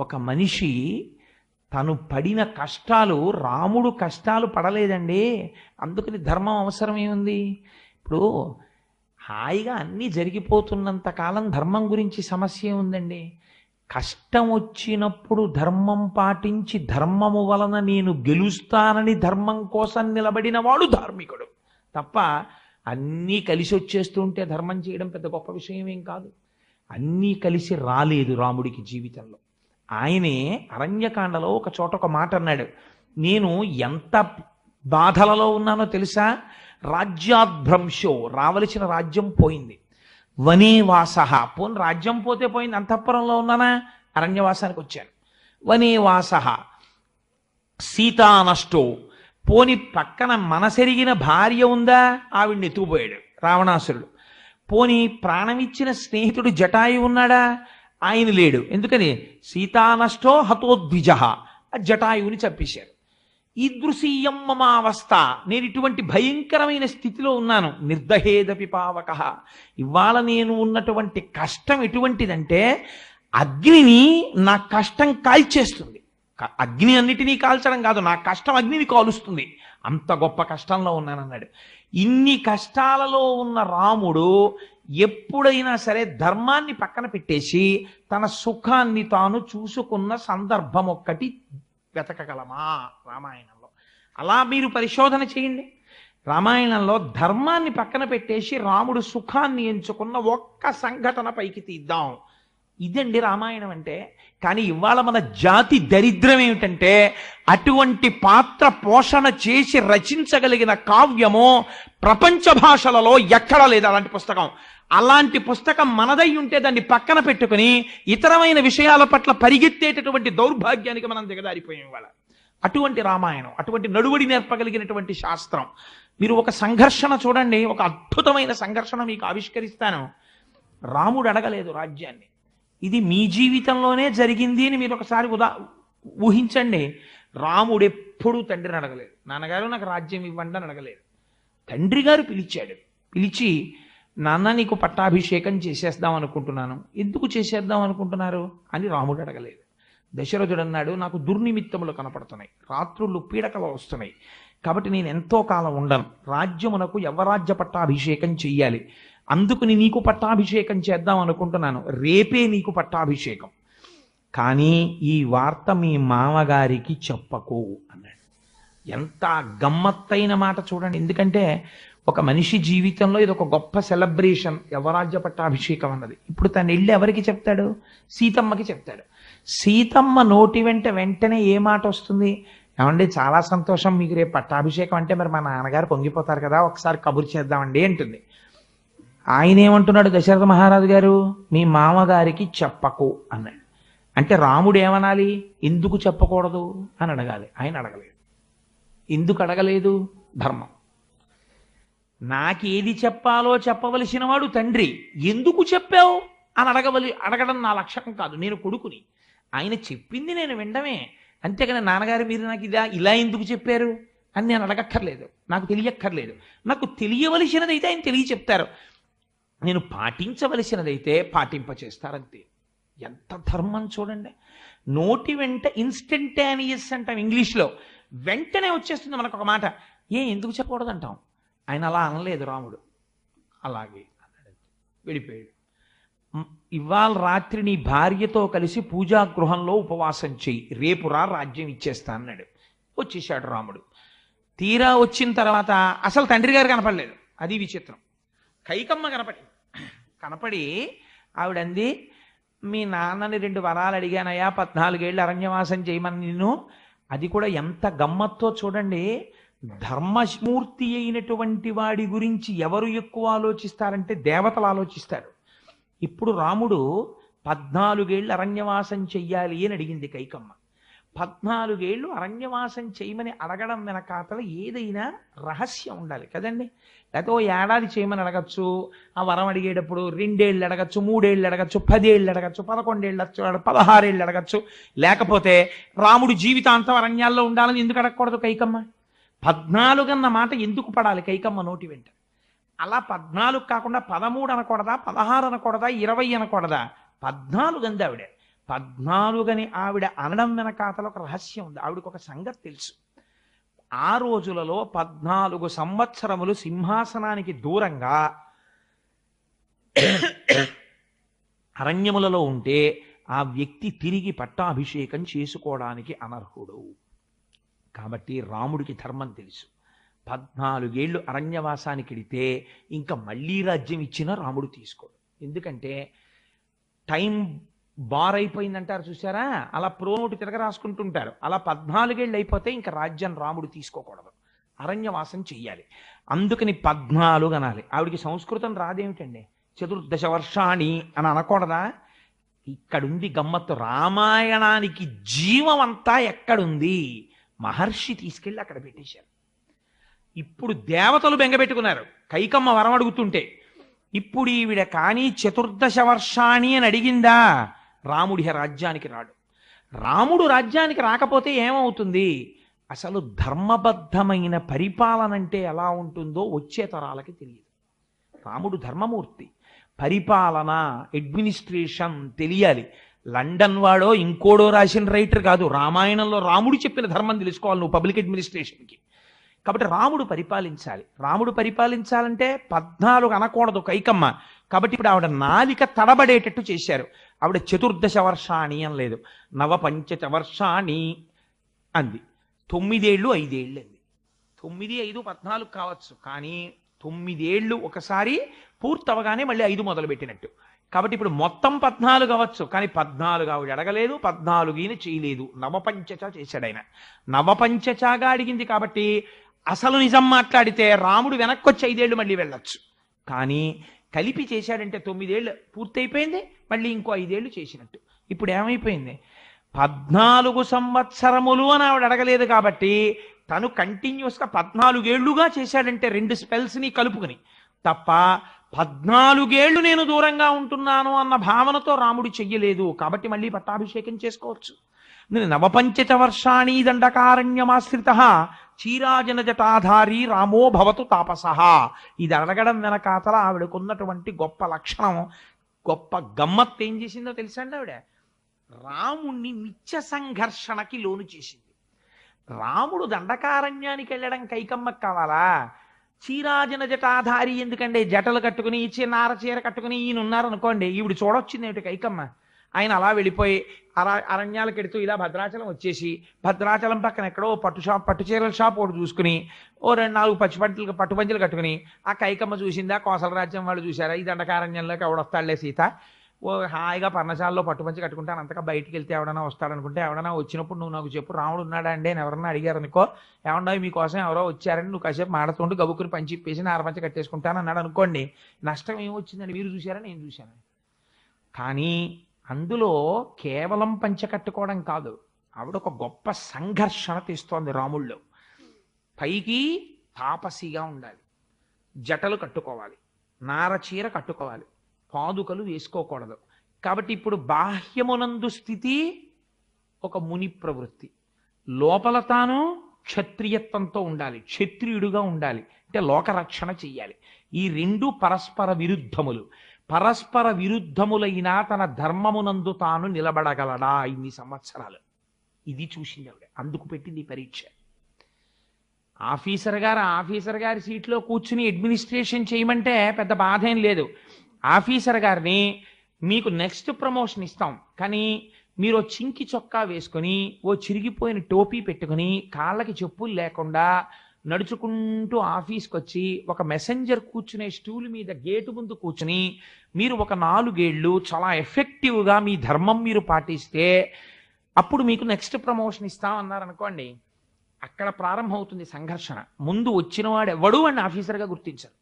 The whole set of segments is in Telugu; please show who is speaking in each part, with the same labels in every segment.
Speaker 1: ఒక మనిషి తను పడిన కష్టాలు రాముడు కష్టాలు పడలేదండి. అందుకని ధర్మం అవసరం ఏముంది? ఇప్పుడు హాయిగా అన్నీ జరిగిపోతున్నంత కాలం ధర్మం గురించి సమస్య ఉందండి కష్టం వచ్చినప్పుడు ధర్మం పాటించి ధర్మము వలన నేను గెలుస్తానని ధర్మం కోసం నిలబడిన వాడు ధార్మికుడు. తప్ప అన్నీ కలిసి వచ్చేస్తుంటే ధర్మం చేయడం పెద్ద గొప్ప విషయం ఏం కాదు. అన్నీ కలిసి రాలేదు రాముడికి జీవితంలో. ఆయనే అరణ్యకాండలో ఒక చోట ఒక మాట అన్నాడు. నేను ఎంత బాధలలో ఉన్నానో తెలుసా? రాజ్యాభ్రంశో రావలసిన రాజ్యం పోయింది. వనే వాసహ పోని రాజ్యం పోతే పోయింది అంతఃపురంలో ఉన్నానా? అరణ్యవాసానికి వచ్చాను. వనే సీతానష్టో. పోని పక్కన మనసెరిగిన భార్య ఉందా? ఆవిడ్ని ఎత్తుకుపోయాడు రావణాసురుడు. పోని ప్రాణమిచ్చిన స్నేహితుడు జటాయు ఉన్నాడా? ఆయన లేడు. ఎందుకని? సీతానష్టో హతోద్విజ జటాయువుని చంపేశారు ఈదృశీయం మమావస్థ. నేను ఇటువంటి భయంకరమైన స్థితిలో ఉన్నాను. నిర్దహేదపి పావక. ఇవాళ నేను ఉన్నటువంటి కష్టం ఎటువంటిదంటే అగ్నిని నా కష్టం కాల్చేస్తుంది. అగ్ని అన్నిటినీ కాల్చడం కాదు. నా కష్టం అగ్నిని కాలుస్తుంది. అంత గొప్ప కష్టంలో ఉన్నానన్నాడు. ఇన్ని కష్టాలలో ఉన్న రాముడు ఎప్పుడైనా సరే ధర్మాన్ని పక్కన పెట్టేసి తన సుఖాన్ని తాను చూసుకున్న సందర్భం ఒక్కటి వెతకగలమా రామాయణంలో? అలా మీరు పరిశోధన చేయండి. రామాయణంలో ధర్మాన్ని పక్కన పెట్టేసి రాముడు సుఖాన్ని ఎంచుకున్న ఒక్క సంఘటన పైకి తీద్దాం. ఇదండి రామాయణం అంటే కానీ ఇవాళ మన జాతి దరిద్రం ఏమిటంటే అటువంటి పాత్ర పోషణ చేసి రచించగలిగిన కావ్యము ప్రపంచ భాషలలో ఎక్కడా లేదు అలాంటి పుస్తకం. అలాంటి పుస్తకం మనదై ఉంటే దాన్ని పక్కన పెట్టుకుని ఇతరమైన విషయాల పట్ల పరిగెత్తేటటువంటి దౌర్భాగ్యానికి మనం దిగదారిపోయాం ఇవాళ. అటువంటి రామాయణం అటువంటి నడువడి నేర్పగలిగినటువంటి శాస్త్రం. మీరు ఒక సంఘర్షణ చూడండి ఒక అద్భుతమైన సంఘర్షణ మీకు ఆవిష్కరిస్తాను. రాముడు అడగలేదు రాజ్యాన్ని. ఇది మీ జీవితంలోనే జరిగింది అని మీరు ఒకసారి ఉదా ఊహించండి. రాముడు ఎప్పుడూ తండ్రిని అడగలేదు. నాన్నగారు నాకు రాజ్యం ఇవ్వండి అని అడగలేదు. తండ్రి గారు పిలిచాడు. పిలిచి నాన్న నీకు పట్టాభిషేకం చేసేద్దాం అనుకుంటున్నాను. ఎందుకు చేసేద్దాం అనుకుంటున్నారు? అని రాముడు అడగలేదు. దశరథుడు అన్నాడు నాకు దుర్నిమిత్తములు కనపడుతున్నాయి. రాత్రుళ్ళు పీడకలు వస్తున్నాయి. కాబట్టి నేను ఎంతో కాలం ఉండను. రాజ్యమునకు యవరాజ్య పట్టాభిషేకం చెయ్యాలి. అందుకుని నీకు పట్టాభిషేకం చేద్దాం అనుకుంటున్నాను. రేపే నీకు పట్టాభిషేకం. కానీ ఈ వార్త మీ మామగారికి చెప్పకు అన్నాడు. ఎంత గమ్మత్తైన మాట చూడండి. ఎందుకంటే ఒక మనిషి జీవితంలో ఇది ఒక గొప్ప సెలబ్రేషన్ యవరాజ్య పట్టాభిషేకం అన్నది. ఇప్పుడు తను వెళ్ళి ఎవరికి చెప్తాడు? సీతమ్మకి చెప్తాడు. సీతమ్మ నోటి వెంట వెంటనే ఏ మాట వస్తుంది? ఏమండి చాలా సంతోషం మీకు రేపు పట్టాభిషేకం అంటే మరి మా నాన్నగారు పొంగిపోతారు కదా ఒకసారి కబురు చేద్దామండి అంటుంది. ఆయన ఏమంటున్నాడు దశరథ మహారాజు గారు? మీ మామగారికి చెప్పకు అన్నాడు. అంటే రాముడు ఏమనాలి ఎందుకు చెప్పకూడదు? అని అడగాలి. ఆయన అడగలేదు. ఎందుకు అడగలేదు? ధర్మం. నాకేది చెప్పాలో చెప్పవలసిన వాడు తండ్రి. ఎందుకు చెప్పావు? అని అడగవలి అడగడం నా లక్ష్యం కాదు. నేను కొడుకుని. ఆయన చెప్పింది నేను వినడమే. అంతేకాని నాన్నగారు మీరు నాకు ఇదా ఇలా ఎందుకు చెప్పారు? అని నేను అడగక్కర్లేదు. నాకు తెలియక్కర్లేదు. నాకు తెలియవలసినదైతే ఆయన తెలియ చెప్తారు. నేను పాటించవలసినదైతే పాటింపచేస్తారంతే. ఎంత ధర్మం చూడండి. నోటి వెంట ఇన్స్టంటానియస్ అంటాం ఇంగ్లీష్లో. వెంటనే వచ్చేస్తుంది మనకు ఒక మాట. ఏ ఎందుకు చెప్పకూడదు అంటాం ఆయన అలా అనలేదు రాముడు. అలాగే అన్నాడు. వెళ్ళిపోయాడు. ఇవాళ రాత్రి నీ భార్యతో కలిసి పూజా గృహంలో ఉపవాసం చెయ్యి. రేపు రా రాజ్యం ఇచ్చేస్తా అన్నాడు. వచ్చేసాడు రాముడు. తీరా వచ్చిన తర్వాత అసలు తండ్రి గారు కనపడలేదు. అది విచిత్రం. కైకమ్మ కనపడింది. కనపడి ఆవిడంది మీ నాన్నని రెండు వరాలు అడిగానయ్యా పద్నాలుగేళ్ళు అరణ్యవాసం చేయమని నిన్ను. అది కూడా ఎంత గమ్మత్తో చూడండి. ధర్మమూర్తి అయినటువంటి వాడి గురించి ఎవరు ఎక్కువ ఆలోచిస్తారంటే దేవతలు ఆలోచిస్తారు. ఇప్పుడు రాముడు పద్నాలుగేళ్ళు అరణ్యవాసం చెయ్యాలి అని అడిగింది కైకమ్మ. పద్నాలుగేళ్ళు అరణ్యవాసం చేయమని అడగడం వెనకాతల ఏదైనా రహస్యం ఉండాలి కదండి. లేకపోతే ఓ ఏడాది చేయమని అడగచ్చు ఆ వరం అడిగేటప్పుడు రెండేళ్ళు అడగచ్చు మూడేళ్ళు అడగచ్చు పదేళ్ళు అడగచ్చు పదకొండేళ్ళు అడగచ్చు పదహారేళ్ళు అడగచ్చు. లేకపోతే రాముడు జీవితాంతం అరణ్యాల్లో ఉండాలని ఎందుకు అడగకూడదు కైకమ్మ? పద్నాలుగన్న మాట ఎందుకు పడాలి కైకమ్మ నోటి వెంట? అలా పద్నాలుగు కాకుండా పదమూడు అనకూడదా పదహారు అనకూడదా ఇరవై అనకూడదా? పద్నాలుగు అంది ఆవిడ. పద్నాలుగని ఆవిడ అనడం వెనకాతల ఒక రహస్యం ఉంది. ఆవిడకు ఒక సంగతి తెలుసు. ఆ రోజులలో పద్నాలుగు సంవత్సరములు సింహాసనానికి దూరంగా అరణ్యములలో ఉంటే ఆ వ్యక్తి తిరిగి పట్టాభిషేకం చేసుకోవడానికి అనర్హుడు. కాబట్టి రాముడికి ధర్మం తెలుసు. పద్నాలుగేళ్ళు అరణ్యవాసానికి వెడితే ఇంకా మళ్ళీ రాజ్యం ఇచ్చినా రాముడు తీసుకోడు. ఎందుకంటే టైం బార్ అయిపోయిందంటారు చూసారా అలా ప్రోనోటు తిరగ రాసుకుంటుంటారు. అలా పద్నాలుగేళ్ళు అయిపోతే ఇంకా రాజ్యం రాముడు తీసుకోకూడదు. అరణ్యవాసం చెయ్యాలి. అందుకని పద్నాలుగు అనాలి. ఆవిడికి సంస్కృతం రాదేమిటండి? చతుర్దశ వర్షాణి అని అనకూడదా? ఇక్కడుంది గమ్మత్తు రామాయణానికి జీవం అంతా ఎక్కడుంది? మహర్షి తీసుకెళ్ళి అక్కడ పెట్టేశారు. ఇప్పుడు దేవతలు బెంగపెట్టుకున్నారు కైకమ్మ వరం అడుగుతుంటే ఇప్పుడు ఈవిడ కానీ చతుర్దశ వర్షాణి అని అడిగిందా? రాముడి రాజ్యానికి రాడు. రాముడు రాజ్యానికి రాకపోతే ఏమవుతుంది? అసలు ధర్మబద్ధమైన పరిపాలన అంటే ఎలా ఉంటుందో వచ్చే తరాలకి తెలియదు. రాముడు ధర్మమూర్తి. పరిపాలన అడ్మినిస్ట్రేషన్ తెలియాలి. లండన్ వాడో ఇంకోడో రాసిన రైటర్ కాదు. రామాయణంలో రాముడు చెప్పిన ధర్మం తెలుసుకోవాలి నువ్వు పబ్లిక్ అడ్మినిస్ట్రేషన్కి. కాబట్టి రాముడు పరిపాలించాలి. రాముడు పరిపాలించాలంటే పద్నాలుగు అనకూడదు కైకమ్మ. కాబట్టి ఇప్పుడు ఆవిడ నాలిక తడబడేటట్టు చేశారు. ఆవిడ చతుర్దశ వర్షాణి అనలేదు నవ పంచచ వర్షాణి అంది. తొమ్మిదేళ్ళు ఐదేళ్ళు అంది. తొమ్మిది ఐదు పద్నాలుగు కావచ్చు. కానీ తొమ్మిదేళ్ళు ఒకసారి పూర్తవగానే మళ్ళీ ఐదు మొదలు పెట్టినట్టు కాబట్టి ఇప్పుడు మొత్తం పద్నాలుగు అవ్వచ్చు. కానీ పద్నాలుగు ఆవిడ అడగలేదు పద్నాలుగు ఈయన చేయలేదు నవపంచచ చేశాడు ఆయన. నవపంచచగా అడిగింది కాబట్టి అసలు నిజం మాట్లాడితే రాముడు వెనక్కి వచ్చి ఐదేళ్ళు మళ్ళీ వెళ్ళొచ్చు. కానీ కలిపి చేశాడంటే తొమ్మిదేళ్ళు పూర్తయిపోయింది మళ్ళీ ఇంకో ఐదేళ్ళు చేసినట్టు. ఇప్పుడు ఏమైపోయింది? పద్నాలుగు సంవత్సరములు అని ఆవిడ అడగలేదు కాబట్టి తను కంటిన్యూస్గా పద్నాలుగేళ్ళుగా చేశాడంటే రెండు స్పెల్స్ని కలుపుకుని. తప్ప పద్నాలుగేళ్ళు నేను దూరంగా ఉంటున్నాను అన్న భావనతో రాముడు చెయ్యలేదు కాబట్టి మళ్ళీ పట్టాభిషేకం చేసుకోవచ్చు. నవపంచత వర్షాణి దండకారణ్యమాశ్రిత చీరాజన జటాధారి రామో భవతు తాపస. ఇది అడగడం వెనకాతల ఆవిడకున్నటువంటి గొప్ప లక్షణం గొప్ప గమ్మత్ ఏం చేసిందో తెలుసండి ఆవిడ? రాముణ్ణి నిత్య సంఘర్షణకి లోను చేసింది. రాముడు దండకారణ్యానికి వెళ్ళడం కైకమ్మకు కావాలా? చీరాజన జటాధారి ఎందుకంటే జటలు కట్టుకుని ఇచ్చే నార చీర కట్టుకుని ఈయన ఉన్నారనుకోండి ఈవిడ చూడొచ్చింది ఏమిటి కైకమ్మ? ఆయన అలా వెళ్ళిపోయి అర అరణ్యాలకు ఎడుతూ ఇలా భద్రాచలం వచ్చేసి భద్రాచలం పక్కన ఎక్కడో పట్టు షాప్ పట్టు చీరల షాప్ ఒకటి చూసుకుని ఓ రెండు నాలుగు పచ్చి పంటలు కట్టుకుని ఆ కైకమ్మ చూసిందా కోసల రాజ్యం వాళ్ళు చూసారా ఈ దండకారణ్యంలోకి ఎవడొస్తాడులే సీత? ఓ హాయిగా పర్ణశాలలో పట్టుపంచి కట్టుకుంటాను అంతగా బయటికి వెళ్తే ఎవడన్నా వస్తాడనుకుంటే ఎవడన్నా వచ్చినప్పుడు నువ్వు నాకు చెప్పు రాముడు ఉన్నాడా అండి అని ఎవరన్నా అడిగారు అనుకో ఏమన్నా మీకోసం ఎవరో వచ్చారని నువ్వు కాసేపు మాడుతుంటూ గబుక్కుని పంచి ఇప్పేసి నారపంచ కట్టేసుకుంటాను అన్నాడు అనుకోండి నష్టం ఏమొచ్చిందని మీరు చూసారా నేను చూశాను. కానీ అందులో కేవలం పంచకట్టుకోవడం కాదు. ఆవిడ ఒక గొప్ప సంఘర్షణ తీస్తోంది రాముళ్ళు. పైకి తాపసిగా ఉండాలి. జటలు కట్టుకోవాలి. నారచీర కట్టుకోవాలి. పాదుకలు వేసుకోకూడదు. కాబట్టి ఇప్పుడు బాహ్యమునందు స్థితి ఒక ముని ప్రవృత్తి. లోపల తాను క్షత్రియత్వంతో ఉండాలి. క్షత్రియుడుగా ఉండాలి. అంటే లోకరక్షణ చెయ్యాలి. ఈ రెండు పరస్పర విరుద్ధములు. పరస్పర విరుద్ధములైన తన ధర్మమునందు తాను నిలబడగలడా ఇన్ని సంవత్సరాలు. ఇది చూసింది ఆవిడ. అందుకు పెట్టింది ఈ పరీక్ష. ఆఫీసర్ గారు ఆఫీసర్ గారి సీట్లో కూర్చుని అడ్మినిస్ట్రేషన్ చేయమంటే పెద్ద బాధ ఏం లేదు. ఆఫీసర్ గారిని మీకు నెక్స్ట్ ప్రమోషన్ ఇస్తాం. కానీ మీరు ఓ చింకి చొక్కా వేసుకొని ఓ చిరిగిపోయిన టోపీ పెట్టుకుని కాళ్ళకి చెప్పులు లేకుండా నడుచుకుంటూ ఆఫీస్కి వచ్చి ఒక మెసెంజర్ కూర్చునే స్టూల్ మీద గేటు ముందు కూర్చుని మీరు ఒక నాలుగేళ్ళు చాలా ఎఫెక్టివ్గా మీ ధర్మం మీరు పాటిస్తే అప్పుడు మీకు నెక్స్ట్ ప్రమోషన్ ఇస్తాం అన్నారు అనుకోండి. అక్కడ ప్రారంభమవుతుంది సంఘర్షణ. ముందు వచ్చినవాడు ఎవడు అని ఆఫీసర్గా గుర్తించారు.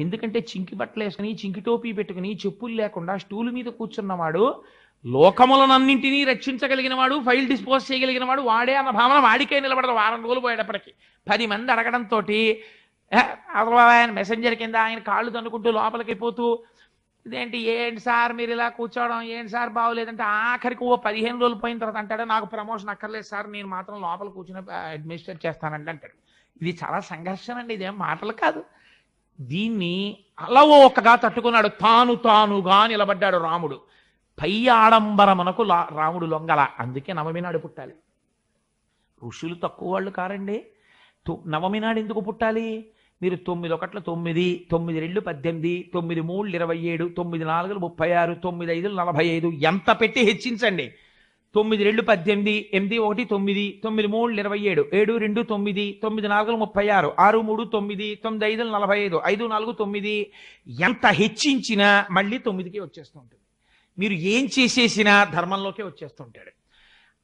Speaker 1: ఎందుకంటే చింకి బట్టలు వేసుకుని చింకి టోపీ పెట్టుకుని చెప్పులు లేకుండా స్టూల్ మీద కూర్చున్నవాడు లోకములనన్నింటినీ రక్షించగలిగిన వాడు ఫైల్ డిస్పోజ్ చేయగలిగిన వాడు వాడే అన్న భావన వాడికే నిలబడదు వారం రోజులు పోయేటప్పటికి. పది మంది అడగడంతో అసలు ఆయన మెసెంజర్ కింద ఆయన కాళ్ళు తన్నుకుంటూ లోపలికి పోతూ ఇదేంటి ఏంటి సార్ మీరు ఇలా కూర్చోవడం ఏంటి సార్ బాగోలేదంటే ఆఖరికి ఓ పదిహేను రోజులు పోయిన తర్వాత అంటాడు నాకు ప్రమోషన్ అక్కర్లేదు సార్ నేను మాత్రం లోపల కూర్చుని అడ్మినిస్ట్రేట్ చేస్తానండి అంటాడు. ఇది చాలా సంఘర్షణ అండి ఇదేం మాటలు కాదు. దీన్ని అలవోకగా తట్టుకున్నాడు తాను తానుగా నిలబడ్డాడు రాముడు. పై ఆడంబరమునకు లా- రాముడు లొంగల. అందుకే నవమి నాడు పుట్టాలి. ఋషులు తక్కువ వాళ్ళు కారండి. తొ- నవమి నాడు ఎందుకు పుట్టాలి? మీరు తొమ్మిది ఒకట్ల తొమ్మిది తొమ్మిది రెండు పద్దెనిమిది తొమ్మిది మూడు ఇరవై ఏడు తొమ్మిది నాలుగులు ముప్పై ఆరు తొమ్మిది ఐదులు నలభై ఐదు. ఎంత పెట్టి హెచ్చించండి? తొమ్మిది రెండు పద్దెనిమిది ఎనిమిది ఒకటి తొమ్మిది తొమ్మిది మూడు ఇరవై ఏడు ఏడు రెండు తొమ్మిది తొమ్మిది నాలుగులు ముప్పై ఆరు ఆరు మూడు తొమ్మిది తొమ్మిది ఐదులు నలభై ఐదు ఐదు నాలుగు తొమ్మిది. ఎంత హెచ్చించినా మళ్ళీ తొమ్మిదికి వచ్చేస్తుంటుంది మీరు ఏం చేసేసినా ధర్మంలోకే వచ్చేస్తుంటాడు.